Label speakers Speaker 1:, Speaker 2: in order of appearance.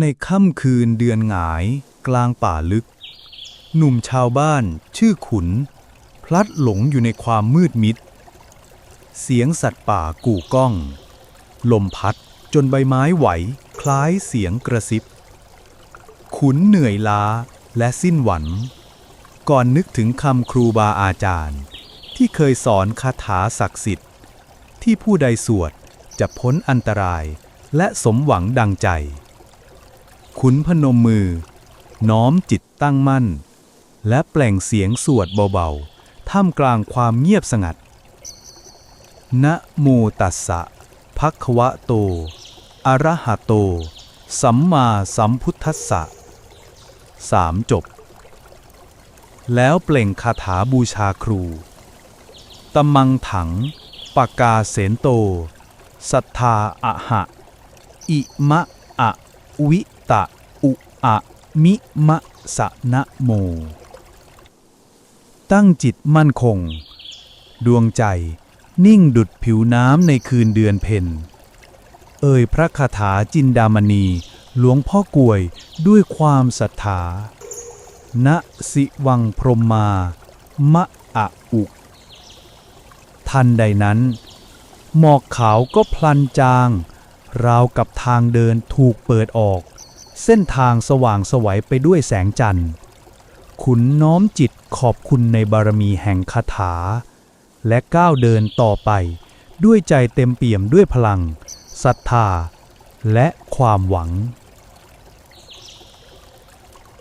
Speaker 1: ในค่ำคืนเดือนหงายกลางป่าลึก หนุ่มชาวบ้านชื่อขุน พลัดหลงอยู่ในความมืดมิด เสียงสัตว์ป่ากู่ก้อง ลมพัดจนใบไม้ไหวคล้ายเสียงกระซิบ ขุนเหนื่อยล้าและสิ้นหวัง ก่อนนึกถึงคำครูบาอาจารย์ ที่เคยสอนคาถาศักดิ์สิทธิ์ ที่ผู้ใดสวดจะพ้นอันตรายและสมหวังดังใจ ขุนพนมมือ น้อมจิตตั้งมั่น และแปล่งเสียงสวดเบาๆ ท่ามกลางความเงียบสงัด นะโมตัสสะภะคะวะโตอะระหะโต สัมมาสัมพุทธัสสะสามจบ แล้วเปล่งคาถาบูชาครูตมังถังปากาเสนโต สัทธาอะหะ อิมะอะวิ ตะ อุอะมิมะสะนะโม ตั้งจิตมั่นคง ดวงใจนิ่งดุดผิวน้ำในคืนเดือนเพ็ญ เอ่ยพระคาถาจินดามณีหลวงพ่อกวยด้วยความศรัทธา ณ สิวังพรหมมา มะอะอุ ทันใดนั้น หมอกขาวก็พลันจาง ราวกับทางเดินถูกเปิดออก เส้นทางสว่างสวัยไปด้วยแสงจันทร์ ขุนน้อมจิตขอบคุณในบารมีแห่งคาถา และก้าวเดินต่อไป ด้วยใจเต็มเปี่ยมด้วยพลังศรัทธา และความหวัง